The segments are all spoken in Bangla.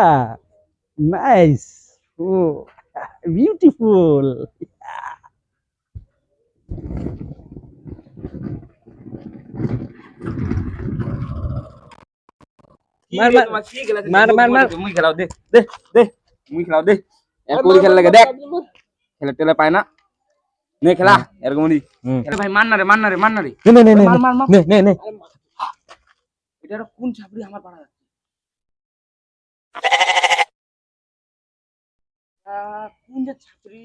Yeah, nice. Oh, beautiful. মার মার মার মার মার মুই খেলাও দে দে দে মুই খেলাও দে এর কোরি খেলা লাগে দেখ খেলা টেলা পায় না নে খেলা এরকম দি হুম। আরে ভাই মার না রে মার না রে মার না রে নে নে নে মার মার মার নে নে নে এটা একটা কোন যে ছাপড়ি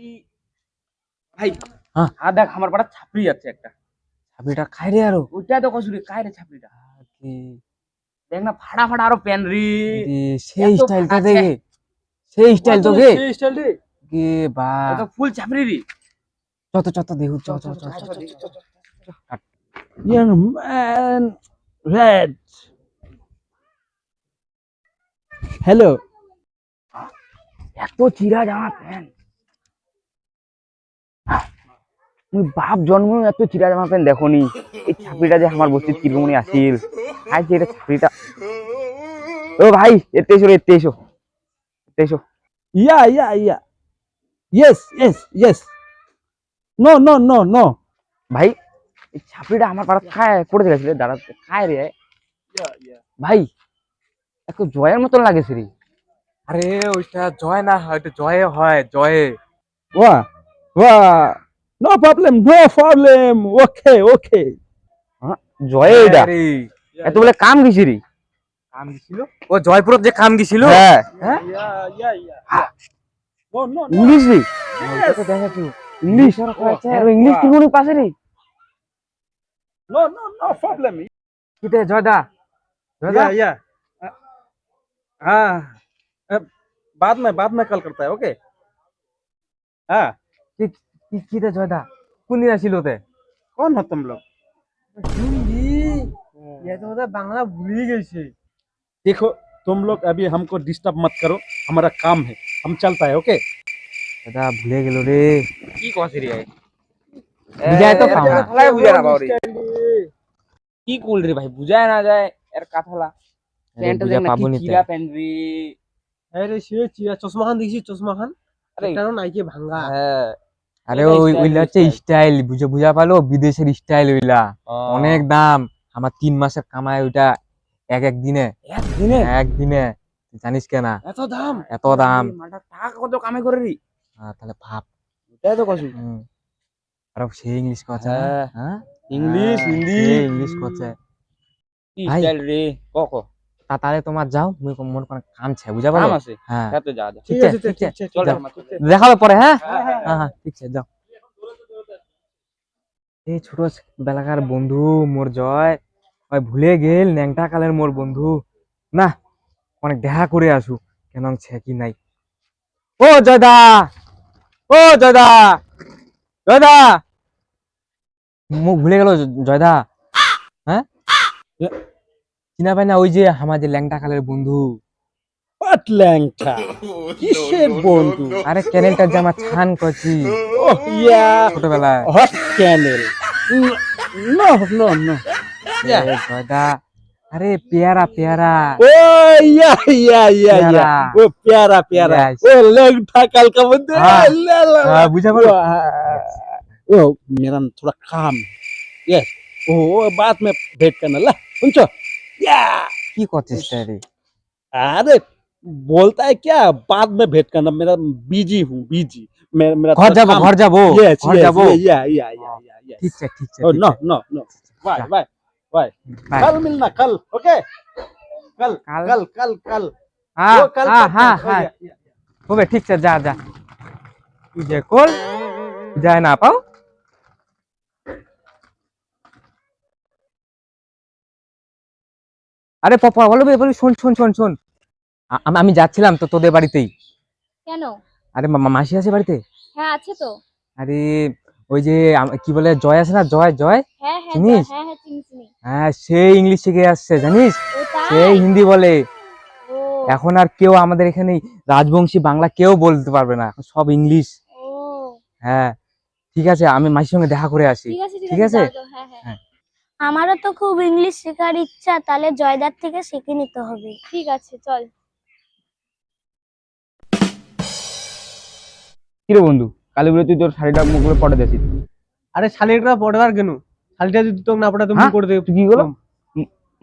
ভাই হ্যাঁ। হ্যাঁ দেখ আমার পাড়া ছাপড়ি যাচ্ছে একটা ছাবিটা খাই রে আরও ওইটা তো কসুরি কায় রে ছাপড়িটা দেখ না ফাড়া ফাড়া আরও প্যান রি সেই স্টাইলটা দেখে সেই স্টাইল তো গে Hey, style রে। কে বা এটা ফুল ছাপড়ি রি চত চত দেখু চ চ চ চ Young man, Hello. এত চিরা জামা প্যান্ট। মুই বাপ জন্ম এত চিরা জামা প্যান্ট দেখনি। এই ছাপড়িটা যে আমার বস্তির কিরকমনি আসিল আজ যে এটা ছাপড়িটা। ও ভাই এতে এসো এতে এসো। এতে এসো। Yeah, yeah, yeah. Yes, yes, yes. No, no, no, no. ভাই এই ছাপড়িটা আমার পাড়া খায় করে দিয়েছিল দাঁড়া খায় রে। ভাই একটু জয়ের মতন লাগেছে রে আরে ওইটা জয় না হয় ওইটা জয়ে হয় জয়ে Wow, wow. No problem, no problem. Okay, okay. জয়ে এটা এত বলে কাম গেছি রে কাম দিছিল ও জয়পুরত যে কাম দিছিল হ্যাঁ. No, no, no. ইংলিশ রে. ইংলিশ আর ইংলিশ কি মনে পাশে রে No, no, no problem. কিতে জয়দা জয়দা. Uh, हाँ uh, बाद में बाद में कॉल करता है ओके हाँ কি কি কিতে জয়দা কোন দিন আসিল তে कौन हो तुम लोग বাংলা ভুলি গেছে देखो तुम लोग अभी हमको डिस्टर्ब मत करो हमारा काम है हम चलता है ओके দাদা ভুলে গেল রে কি কসি রে বুঝায় তো পাও না। কথালাই বুঝায় না পাও রে কি কুল রে ভাই বুঝায় না যায় এর কথালা প্যান্ট দেখ না কি চিরা প্যান্ট রে আরে সে চিয়া চশমা খান চশমা খান? আরে এটারও নাইকে ভাঙ্গা হ্যাঁ। আরে ওইলা হচ্ছে স্টাইল বুঝে বুঝা পালো? বিদেশের স্টাইল ওইলা। অনেক দাম। আমার তিন মাসের কামাই ওইটা এক এক দিনে। একদিনে এক দিনে। তুই জানিস কেনা এত দাম? এত দাম। টাকা কত কামাই করে রি? তাহলে ভাব। তাই তো কসু আর সে ইংলিশ কথা হ্যাঁ। ইংলিশ হিন্দি ইংলিশ করছে। কি ভাই। স্টাইল রে? ক ক? তা তাহলে তোমার যাও মন করে কাম ছে বুঝা কাম পারো আছে। হ্যাঁ। তো যা যা। ঠিক ঠিক আছে আছে ঠিক আছে চল যাও। আমার পরে হ্যাঁ? হ্যাঁ, হ্যাঁ, হ্যাঁ। হ্যাঁ ঠিক আছে যাও। এই ছোট বেলাকার বন্ধু মোর জয়। ওই ভুলে গেল ন্যাংটা কালের মোর বন্ধু। না অনেক দেখা করে আসু কেন কি নাই। ও জয়দা! ও জয়দা! জয়দা! মুখ ভুলে গেল জয়দা। হ্যাঁ? চিনা পাই না ওই যে আমার যে ল্যাংটা কালের বন্ধু What ল্যাংটা কিসের বন্ধু আরে চ্যানেলটা যে আমার ছান করছি ওহ ইয়া ছোটবেলায় hot channel no no no এ জয়দা আরে পেয়ারা পেয়ারা ओ या या या या प्यारा। वो प्यारा प्यारा Yes. वो लंगठा काल का बंदे हाँ। ला ला हाँ, बुझा वो, पड़ो हाँ, वो मेरा थोड़ा काम यस ओ वो बाद में भेंट करना ला सुनचो या কি করছিস তা রে अरे बोलता है क्या बाद में भेंट करना मेरा बिजी हूँ बिजी मेरा मेरा ঘর थोड़ा যাবো काम- ঘর যাবো yes ঘর yes যাবো या या या या या ঠিক আছে ঠিক আছে oh ঠিক no আছে। no no बाय जा। Bye bye Bye. कल मिलना कल ओके कल কাল कल कल कल হ্যাঁ वो कल হ্যাঁ कल, হ্যাঁ कल, হ্যাঁ या, या, या। হবে ঠিক আছে আরে পপা বলো বলি শোন শোন শোন শোন। আমি- যাচ্ছিলাম তো তোদের বাড়িতেই। কেন? আরে মাসি আছে বাড়িতে? হ্যাঁ আছে তো। আরে ওই যে কি বলে জয় আছে না? জয় জয়? হ্যাঁ হ্যাঁ চিনিস? হ্যাঁ হ্যাঁ চিনি চিনি। হ্যাঁ সে ইংলিশ শিখে আসছে জানিস? সে হিন্দি বলে। এখন আর কেউ আমাদের এখানে রাজবংশী বাংলা কেউ বলতে পারবে না সব ইংলিশ। ও। হ্যাঁ ঠিক আছে আমি মাসির সঙ্গে দেখা করে আসি। ঠিক আছে হ্যাঁ। আমারও তো খুব ইংলিশ শেখার ইচ্ছা তাহলে জয়দার থেকে শিখে নিতে হবে। ঠিক আছে চল। কিরে বন্ধু কালী বলে তুই তোর শাড়িটা মুখ করে পড়ে দেছিস আরে শাড়িটা পড়বার কেন? শাড়িটা যদি তোকে না পড়া তুমি করে দেবে তুই কি করল?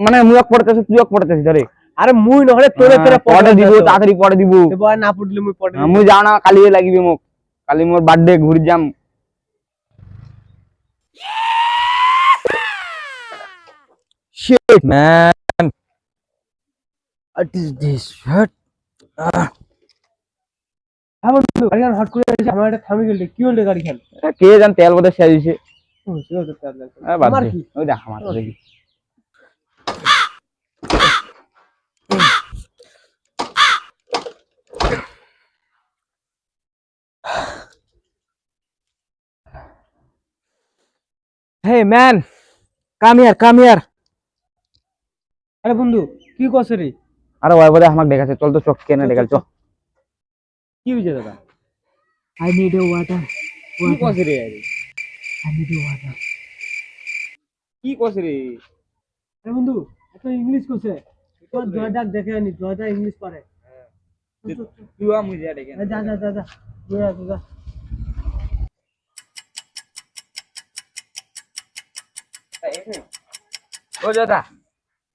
মানে মুখ পড়তেছিস তুই পড়তেছিস আরে আরে মুই নহলে তোরে হ্যাঁ, তোরে পড়ে দিব। তাড়াতাড়ি পড়ে দিব। দেবো না পড়লে মুই পড়ে আমি জানা যাও লাগিবে মুখ। কালী মোক কালি মোর বার্থডে ঘুরি যাম। Shit, man. What is this? What? হ্যাঁ বন্ধু গাড়ি খান হট করে এসে আমার একটা থামি গেল কি হল রে গাড়ি খান এ, কে জান তেল বোধহয় শেষ হয়েছে ও, সেও তো তেল লাগবে। এ, বাদ আমার দে। কি ওই দেখ আমার দেখি Hey, man. Come here, come here. আরে বন্ধু কি করছে রে? আরে ওই বোধহয় আমাকে দেখাচ্ছে। চল তো চোখ কেনে দেখাল চল। কি হয়েছে দাদা? I need a water. কি কছে রে? I need a water. কি কছে রে? আরে বন্ধু এত ইংলিশ করছে। তোর জয়দাক দেখে আনি জয়দা ইংলিশ পারে তুই আমি যা দেখে যা যা যা যা। যা যা যা ও দাদা।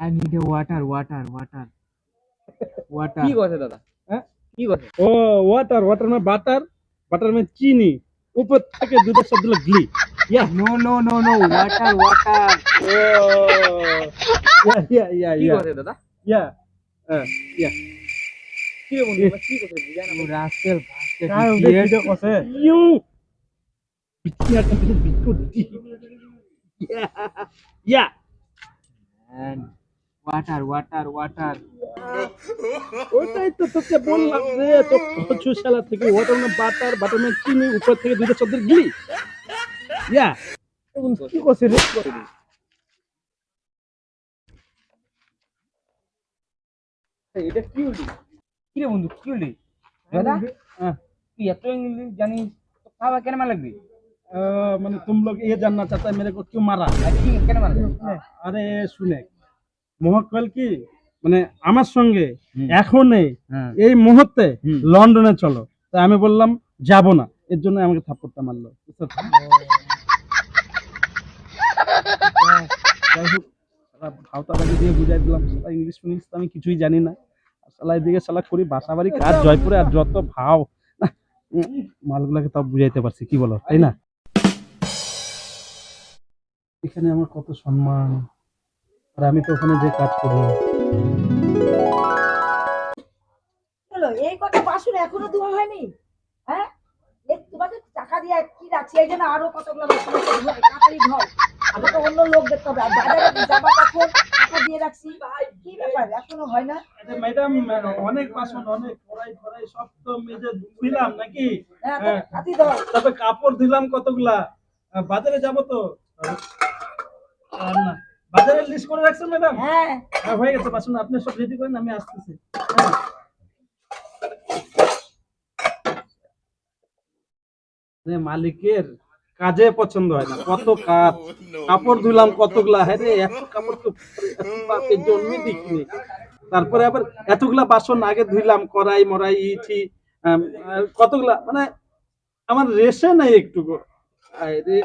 I need a water water water water কি কথা দাদা হ্যাঁ কি কথা ও ওয়াটার ওয়াটার মানে বাটার বাটার মানে চিনি উপর থেকে দুধের শব্দ গলি yeah no no no no water water ও ইয়া ইয়া ইয়া কি কথা দাদা ইয়া ইয়া কি রে বন্ধু কি কথা বুঝা না রাস্তার ভাষা কথা ইউ পিছিয়ে একটা biscuit yeah yeah and Water, water, water. ওটাই তো তোকে বললাম রে তো কচু শালা থেকে ওয়াটার में বাটার বাটার में চিনি উপর থেকে দুধের সাথে ঘি ইয়া কি করছে রে এটা কি হলি কি রে বন্ধু কি হলি দাদা হ্যাঁ। তুই এত ইংলিশ জানিস তো খাওয়া কেন মার লাগবে अ, मैंने तुम लोग ये जानना चाहता है मेरे को क्यों मारा আর কি কেন মার লাগবে মহকল কি? মানে আমার সঙ্গে হুম। এখন এই হ্যাঁ। মুহূর্তে লন্ডনে চলো। তাই আমি বললাম যাব না। এর জন্য আমাকে থাপ্পড়টা মারলো। ভাওতাবাজি দিয়ে বুঝাই দিলাম। সালা ইংলিশ ফিংলিশ তো আমি কিছুই জানি না। আর সালা এদিকে সালা করি বাসা বাড়ি কাজ জয়পুরে আর যত ভাও মালগুলাকে তাও বুঝাইতে পারছি কি বলো তাই না? এখানে আমার কত সম্মান। আর আমি তো ওখানে যে কাজ করি। হলো এই কটা বাসন এখনও ধোয়া হয়নি? হ্যাঁ? এই তোমাকে টাকা দিয়ে কি রাখছি? এই জন্য আরও কতগুলো বাসন তাড়াতাড়ি ধর। আমার তো অন্য লোক দেখতে হবে। আর বাজারে যাবা কখন টাকা দিয়ে রাখছি। কি ব্যাপার? এখনও হয় না? ম্যাডাম অনেক বাসন অনেক কড়াই ফড়াই সব তো মেজে ধুইলাম নাকি? হ্যাঁ হ্যাঁ। তাড়াতাড়ি ধর। তবে কাপড় দিলাম কতগুলা? বাজারে যাব তো? আর না। বাজারে লিস্ট করে রাখছেন ম্যাডাম হ্যাঁ। হ্যাঁ গেছে বাসন আপনি সব রেডি করেন আমি আসতেছি। মালিকের কাজে পছন্দ হয় না কত কাজ কাপড় ধুলাম কতগুলা হ্যাঁ রে এত কাপড় তো জন্মে দেখিনি। তারপরে আবার এতগুলা বাসন আগে ধুইলাম কড়াই মরাই ইটি কতগুলা মানে আমার রেশে নাই একটু আরে